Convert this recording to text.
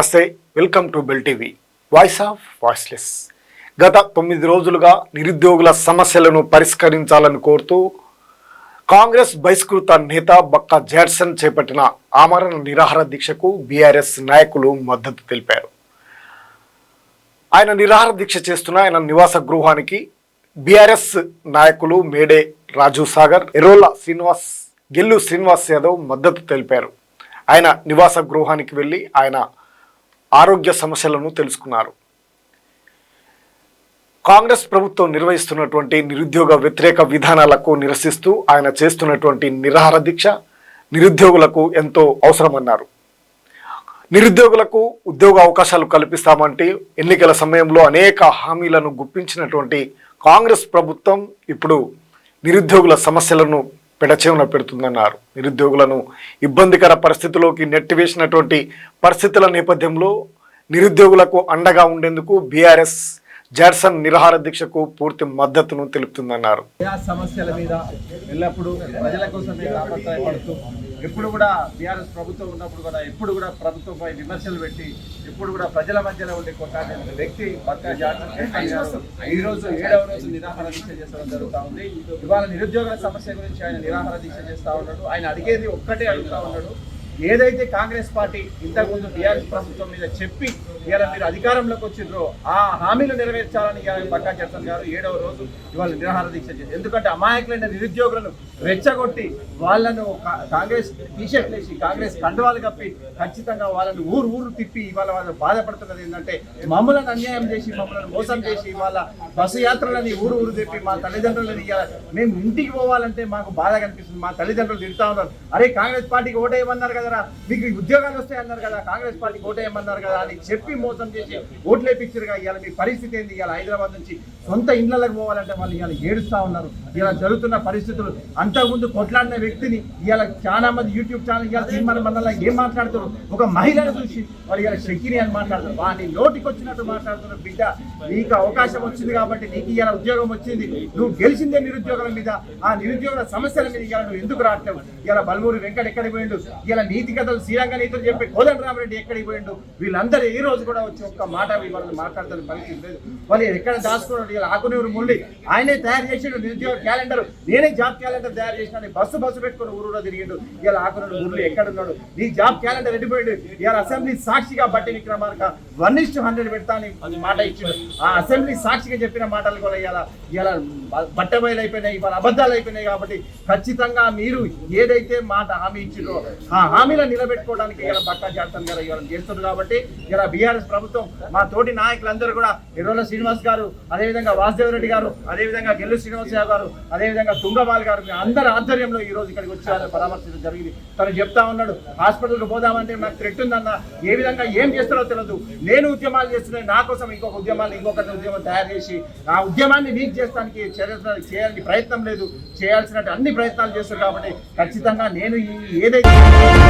నమస్తే welcome to Bell TV. Voice of voiceless. గత తొమ్మిది రోజులుగా నిరుద్యోగుల సమస్యలను పరిష్కరించాలని కోరుతూ కాంగ్రెస్ బహిష్కృత నేత బక్క జాడ్సన్ చేపట్టిన ఆమరణ నిరాహార దీక్షకు బీఆర్ఎస్ నాయకులు మద్దతు తెలిపారు. ఆయన నిరాహార దీక్ష చేస్తున్న ఆయన నివాస గృహానికి బీఆర్ఎస్ నాయకులు మేడే రాజు సాగర్ ఎర్రోల శ్రీనివాస్ గెల్లు శ్రీనివాస్ యాదవ్ మద్దతు తెలిపారు. ఆయన నివాస గృహానికి వెళ్ళి ఆయన ఆరోగ్య సమస్యలను తెలుసుకున్నారు. కాంగ్రెస్ ప్రభుత్వం నిర్వహిస్తున్నటువంటి నిరుద్యోగ వ్యతిరేక విధానాలకు నిరసిస్తూ ఆయన చేస్తున్నటువంటి నిరాహార దీక్ష నిరుద్యోగులకు ఎంతో అవసరమన్నారు. నిరుద్యోగులకు ఉద్యోగ అవకాశాలు కల్పిస్తామంటే ఎన్నికల సమయంలో అనేక హామీలను గుప్పించినటువంటి కాంగ్రెస్ ప్రభుత్వం ఇప్పుడు నిరుద్యోగుల సమస్యలను పెడచేవన పెడుతుందన్నారు. నిరుద్యోగులను ఇబ్బందికర పరిస్థితుల్లోకి నెట్టివేసినటువంటి పరిస్థితుల నేపథ్యంలో నిరుద్యోగులకు అండగా ఉండేందుకు బీఆర్ఎస్ జార్సన్ నిరాహార దీక్షకు పూర్తి మద్దతును తెలుపుతుందన్నారు. సమస్యల మీద ఎల్లప్పుడూ ప్రజల కోసమే తాపత్రయపడుతూ ఎప్పుడు కూడా బీఆర్ఎస్ ప్రభుత్వం ఉన్నప్పుడు కూడా ఎప్పుడు కూడా ప్రభుత్వంపై విమర్శలు పెట్టి ఎప్పుడు కూడా ప్రజల మధ్యలో ఉండే కొట్టాడే వ్యక్తి పక్కా ఈ రోజు ఏడవ రోజు నిరాహార దీక్ష చేస్తడం జరుగుతూ ఉంది. ఇవాళ నిరుద్యోగుల సమస్య గురించి ఆయన నిరాహార దీక్ష చేస్తూ ఉన్నాడు. ఆయన అడిగేది ఒక్కటే అడుగుతూ ఉన్నాడు. ఏదైతే కాంగ్రెస్ పార్టీ ఇంతకుముందు టీఆర్ఎస్ ప్రభుత్వం మీద చెప్పి ఇవాళ మీరు అధికారంలోకి వచ్చిండ్రో ఆ హామీలు నెరవేర్చాలని ఇవాళ పక్కా చేస్తాను గారు ఏడవ రోజు ఇవాళ నిరాహార దీక్ష చేశారు ఎందుకంటే అమాయకులైన నిరుద్యోగులను రెచ్చగొట్టి వాళ్ళను కాంగ్రెస్ టీషర్ట్ వేసి కాంగ్రెస్ కండువాలు కప్పి ఖచ్చితంగా వాళ్ళని ఊరు ఊరు తిప్పి ఇవాళ వాళ్ళు బాధపడుతున్నది ఏంటంటే మమ్మల్ని అన్యాయం చేసి మమ్మల్ని మోసం చేసి ఇవాళ బస్సు యాత్రలని ఊరు ఊరు తిప్పి మా తల్లిదండ్రులని ఇవాళ మేము ఇంటికి పోవాలంటే మాకు బాధ కనిపిస్తుంది. మా తల్లిదండ్రులు తిడతా ఉన్నారు. అరే కాంగ్రెస్ పార్టీకి ఓటేయమన్నారు కదరా మీకు ఉద్యోగాలు వస్తాయన్నారు కదా కాంగ్రెస్ పార్టీ ఓటేయమన్నారు కదా అని చెప్పి మోసం చేసి పిక్చర్గా ఇవాళ మీ పరిస్థితి ఏంది? ఇవాళ హైదరాబాద్ నుంచి సొంత ఇళ్ళకు పోవాలంటే వాళ్ళు ఇవాళ ఏడుస్తా ఉన్నారు. ఇలా జరుగుతున్న పరిస్థితులు అంతకుముందు కొట్లాడిన వ్యక్తిని ఇవాళ చాలా మంది యూట్యూబ్ ఛానల్ ఇవాళ తీర్మానం మండలం ఏం మాట్లాడుతున్నారు? ఒక మహిళను చూసి వాళ్ళు ఇవాళ షకిరి అని మాట్లాడుతారు వాడిని నోటికి వచ్చినట్టు మాట్లాడుతున్న బిడ్డ. నీకు అవకాశం వచ్చింది కాబట్టి నీకు ఇవాళ ఉద్యోగం వచ్చింది. నువ్వు గెలిచిందే నిరుద్యోగుల మీద. ఆ నిరుద్యోగుల సమస్యల మీద ఇవాళ నువ్వు ఎందుకు రావట్లేవు ఇవాళ బల్మూరి వెంకట ఎక్కడికి పోయిండు? ఇలా నీతి కథలు శ్రీరంగ నీతులు చెప్పి కోదండరామరెడ్డి ఎక్కడికి పోయిండు? వీళ్ళందరూ ఈ రోజు కూడా వచ్చి ఒక్క మాట వాళ్ళని మాట్లాడతారు పరిస్థితి లేదు. వాళ్ళు ఎక్కడ దాచుకున్నాడు ఇలా ఆకునూరు ఆయనే తయారు చేసిండు. నిరుద్యోగ క్యాలెండర్. నేనే జాబ్ క్యాలెండర్ తయారు చేసిన బస్సు బస్సు పెట్టుకుని ఊరూలో తిరిగిండు. ఇలా ఆకునూరు మురళి ఎక్కడ ఉన్నాడు నీ జాబ్ క్యాలెండర్ ఎడిపోయిండు ఇలా అసెంబ్లీ సాక్షిగా బట్టి విక్రమార్క వన్ ఇస్ హండ్రెడ్ పెడతా అని మాట ఇచ్చిండు. ఆ అసెంబ్లీ సాక్షిగా చెప్పిన మాటలు కూడా ఇవాళ ఇవాళ బట్టబయలు అయిపోయినాయి ఇవాళ అబద్ధాలు అయిపోయినాయి కాబట్టి ఖచ్చితంగా మీరు ఏదైతే మాట హామీ ఇచ్చిందో ఆ హామీలను నిలబెట్టుకోవడానికి ఇలా బట్టా జాగ్రత్త గారు ఇవాళ చేస్తున్నారు కాబట్టి ఇలా బీఆర్ఎస్ ప్రభుత్వం మా తోటి నాయకులందరూ కూడా ఎర్రోల శ్రీనివాస్ గారు అదేవిధంగా వాసుదేవ్ రెడ్డి గారు అదేవిధంగా గెల్లు శ్రీనివాసరావు గారు అదేవిధంగా తుంగబాల్ గారు అందరి ఆధ్వర్యంలో ఈ రోజు ఇక్కడికి వచ్చి ఆయన పరామర్శించడం జరిగింది. తను చెప్తా ఉన్నాడు హాస్పిటల్కి పోదామంటే నాకు థ్రెట్ ఉందన్న ఏ విధంగా ఏం చేస్తారో తెలియదు నేను ఉద్యమాలు చేస్తున్నాను నా కోసం ఇంకొక ఉద్యమాలు ఇంకొకరి ఉద్యమం తయారు చేసి ఆ ఉద్యమాన్ని వీక్ చేయడానికి చేయాలని ప్రయత్నం లేదు. చేయాల్సినట్టు అన్ని ప్రయత్నాలు చేస్తారు కాబట్టి ఖచ్చితంగా నేను ఏదైతే